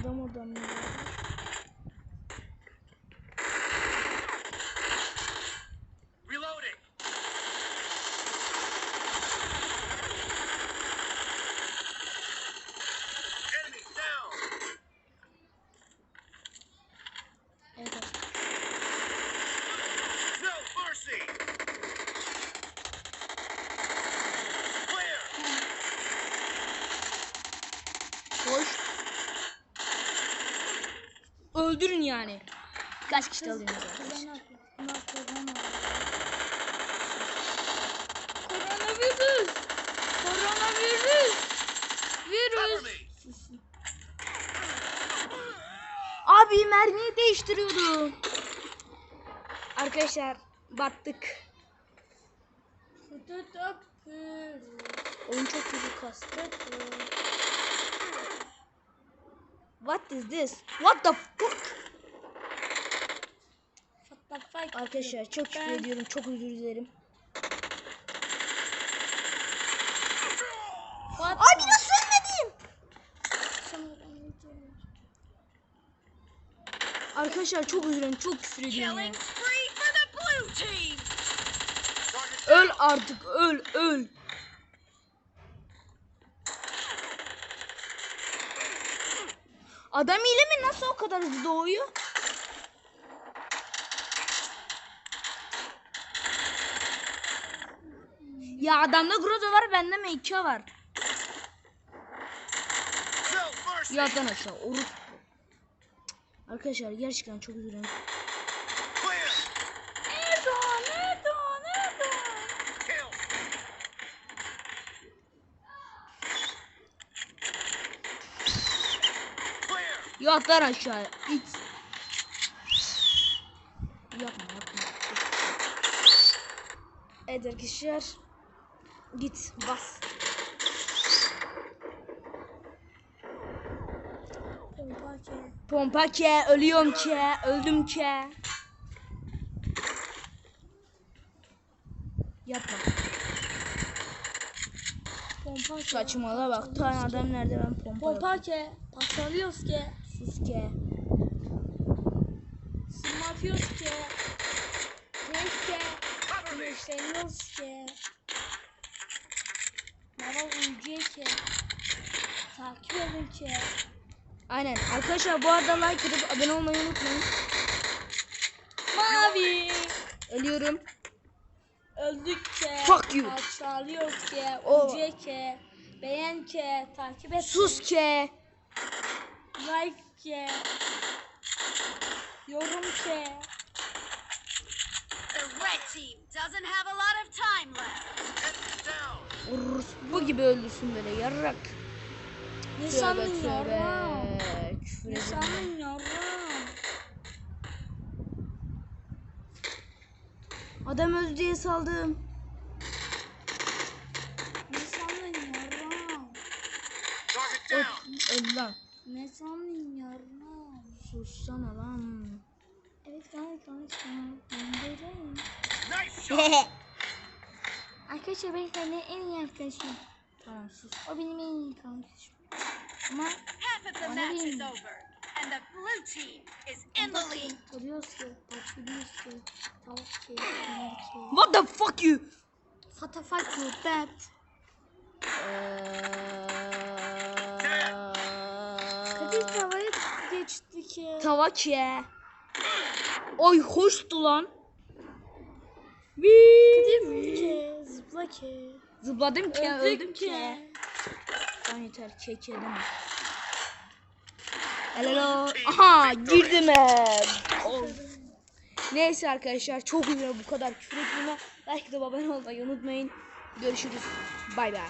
Adam adam ya. Öldürün yani. Kaç kişi alıyorsunuz arkadaşlar? Koronavirüs. Koronavirüs. Virüs. Abi mermiyi değiştiriyordum. Arkadaşlar battık. Oyun çok kötü kastı. What is this? What the fuck? Arkadaşlar çok küfür Ben- ediyorum. Çok özür dilerim. Abi nasıl ölmedim? Arkadaşlar çok özür dilerim. Çok küfür ediyorum. ya. The Öl artık öl öl. Adam ile mi nasıl o kadar hızlı doğuyor? Ya adamda Groza var bende M2 var. Yattan aşağı oruç. Arkadaşlar gerçekten çok üzülüyorum. Clear. Nerede nerede nerede? Kill. Clear. Yattan aşağı. İç. Yapma yapma. Evet arkadaşlar. Git bas. Pompa ke, ölüyorum ke, öldüm ke. Yapma. Pompa Saçmala bak. Tane adam nerede ben pompa. Pompa ke. Pasalıyoruz ke. Sus me. Güneşleniyoruz ke. Baba uyucuya ke. Takip edin ke. Aynen. Arkadaşlar bu arada like atıp abone olmayı unutmayın. Mavi. Ölüyorum. Öldük ke. Fuck you. Alçalıyoruz ke. O- Uyucuya ke. Beğen ke. Takip et. Sus ke. Like ke. Yorum ke. The red team doesn't have a lot of time left. Bu gibi öldürsün böyle yarrak. Ne sandın. Küfür Ne sandın yavrum? Adam öldü diye saldım. Ne sandın? Target Öl, lan. Ne sandın? Sussana lan. Evet böyleyim. Nice shot. Arkadaşlar ben seninle en iyi arkadaşım. tamam sus. O benim en iyi arkadaşım. Ama is değil. over, and the blue team is in the lead. Döner ki. What the fuck you? What the fuck you that? Hadi geçti ki. Tava ke. Oy hoştu lan. Hadi ki, zıpla ki. Zıpladım ki, öldüm Öldük ki. ki. Tamam yeter, keke deme. Hello. Aha girdim ben. Neyse arkadaşlar çok güzel bu kadar küfür ettiğime. Belki de abone olmayı unutmayın. Görüşürüz. Bay bay.